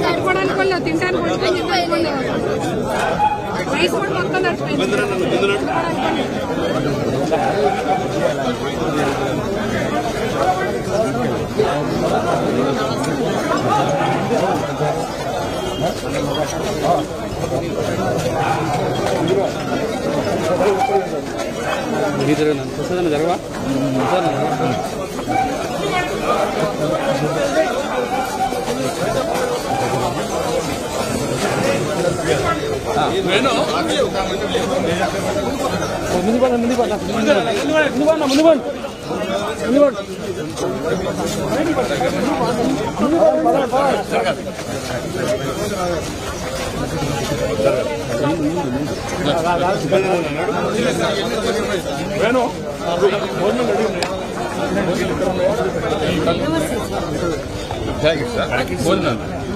కట్టుకోవడానికి వాళ్ళు తినడానికి కొనుక్కొని రైస్ కూడా మొత్తం నడిచిపోయింది పడ ముందు పడ ముందు పడ ముందు పడ ముందు పడ వేణు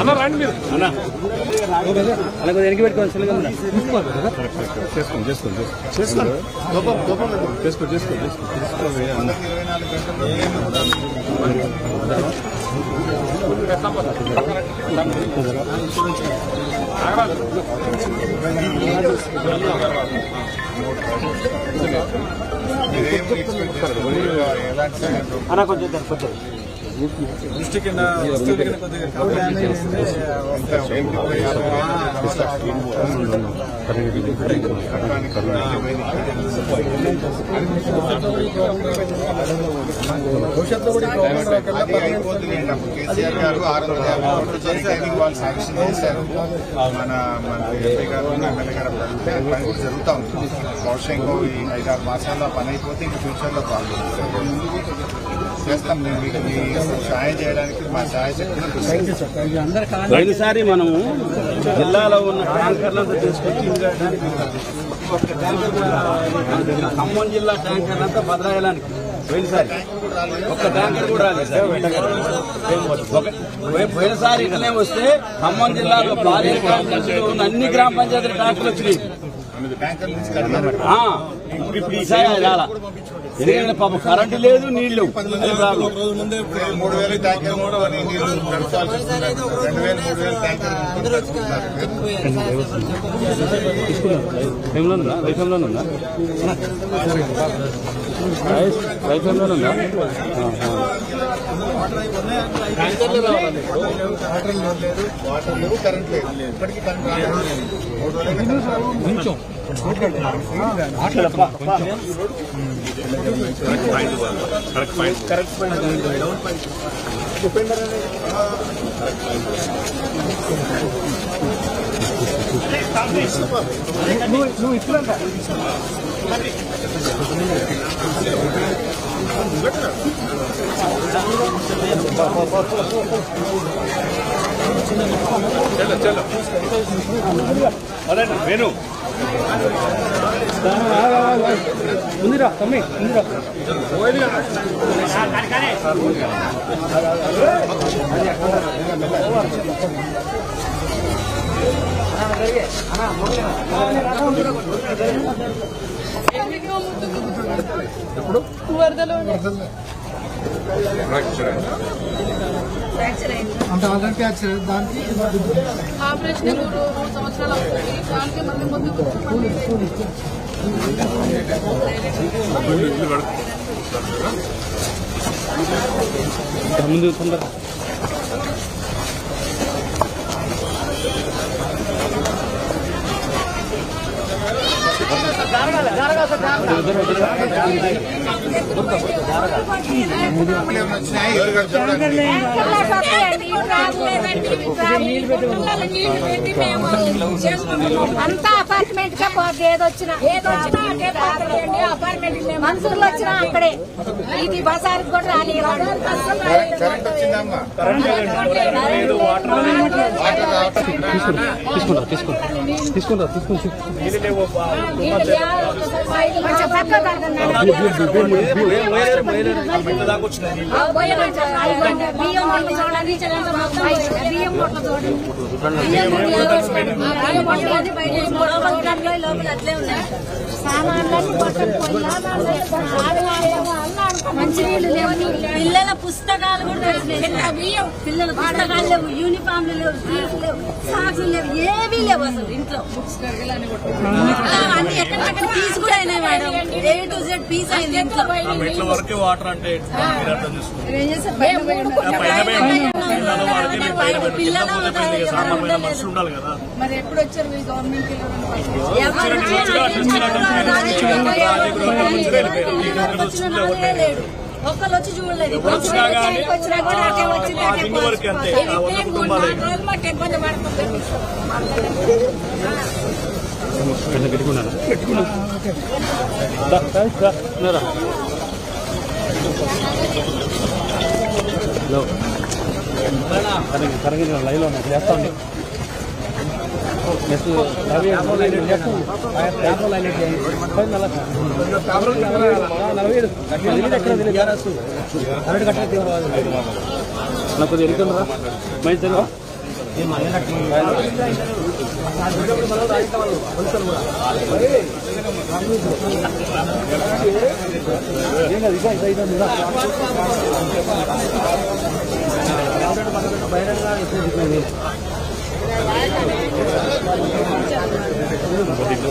అన్న రండి మీరు. అన్న. అన్న కొద్దిగా వెనక్కి పెట్టుకోండి? చేసుకోండి చేసుకోండి చేసుకోండి. లోపం లోపం చేసుకో చేసుకో చేసుకో తీసుకోవే అన్న అన్న కొంచెం కొంచెం. దృష్టి కింద వస్తువుల కింద కొద్దిగా భవిష్యత్తులో కూడా అది అయిపోతుంది అప్పుడు కేసీఆర్ గారు ఆరు వందల యాభై కోట్లు చేశారు వాళ్ళు శాంక్షన్ చేశారు మన మన ఎంపీ గారు ఎమ్మెల్యే గారు అప్పుడు అంటే ఆ పని కూడా జరుగుతూ ఉంది బహుశా ఇంకో ఈ ఐదారు మాసాల్లో ఆ పని అయిపోతే ఇంక ఫ్యూచర్లో బాగుంటుంది చేస్తాం సహాయం చేయడానికి మా సహాయ శక్తిని పోయినసారి మనము జిల్లాలో ఉన్న ట్యాంకర్లంతా తీసుకొచ్చి ఖమ్మం జిల్లా ట్యాంకర్ అంతా భద్రాయలానికి పోయినసారి ఒక్క ట్యాంకర్ కూడా రాలేదు పోయినసారి ఇట్లనే వస్తే ఖమ్మం జిల్లాలో పాలేరు కాన్స్టిట్యూన్సీలో ఉన్న అన్ని గ్రామ పంచాయతీల ట్యాంకర్లు వచ్చినాయి. ఇప్పుడు ఈసారి అది రాలా ఎందుకంటే పాపం కరెంటు లేదు నీళ్ళు మూడు వేలు ట్యాంకర్ కూడా నీరు నడపాల్సి వస్తుంది రెండు వేలు మూడు వేలు ట్యాంకర్ టైంలో ఉందా రైఫంలో ఉందా రైఫంలో ఉందా వాటర్ లేవు కరెంట్ లేదు ఇప్పటికీ కరెంట్ రాలేదు. మూడు వేలు కరెంట్ వేణు ముందురా తమ్మి ముందురా వరదలు అంటే ఆల్రెడీ యాక్సిడెంట్ దానికి ఆపరేషన్ మూడు సంవత్సరాలు అవుతుంది దానికి మళ్ళీ ముందు ముందు తొందర అంతా అపార్ట్మెంట్గా పోతే ఏదొచ్చినా ఏదొచ్చినా అంటే పోతుందండి అపార్ట్మెంట్ మనుషులు వచ్చినా అక్కడే. ఇది బజార్ కూడా రాలేదు. తీసుకుంటా తీసుకుంటా తీసుకుంటా తీసుకుంటా తీసుకుంటా. ఉన్నాయి సామాన్లన్నీ పోయి పిల్లల పుస్తకాలు కూడా పిల్లల పుస్తకాలు లేవు యూనిఫామ్లు లేవు షూస్ లేవు సాక్స్ లేవు ఏవీ లేవు అసలు ఇంట్లో అన్ని ఎక్కడికక్కడ పీస్ కూడా అయినాయి madam A to Z piece అయింది ఇంట్లో మెట్ల వరకే వాటర్ అంటే మీరు మీరు మరి ఎప్పుడు వచ్చారు మీ గవర్నమెంట్ ఎవరు ఒక్కళ్ళు వచ్చి చూడలేదు వచ్చిన కూడా అటే వచ్చి ఆ దిండు వరకే అంతే. ఆ వంద కుటుంబాలే. మాకు ఇబ్బంది పడుతుంది. లైవ్లో చేస్తా నాకు తెలుస్తుందా మంచి తెలుగు ఏం కాదు ఇదో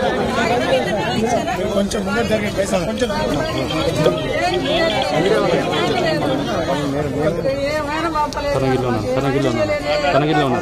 కొంచెం ముందు జరిగే పైసా కొంచెం తనగిరిలో ఉన్నా. తనగిరిలో ఉన్నా. తనగిరిలో ఉన్నా.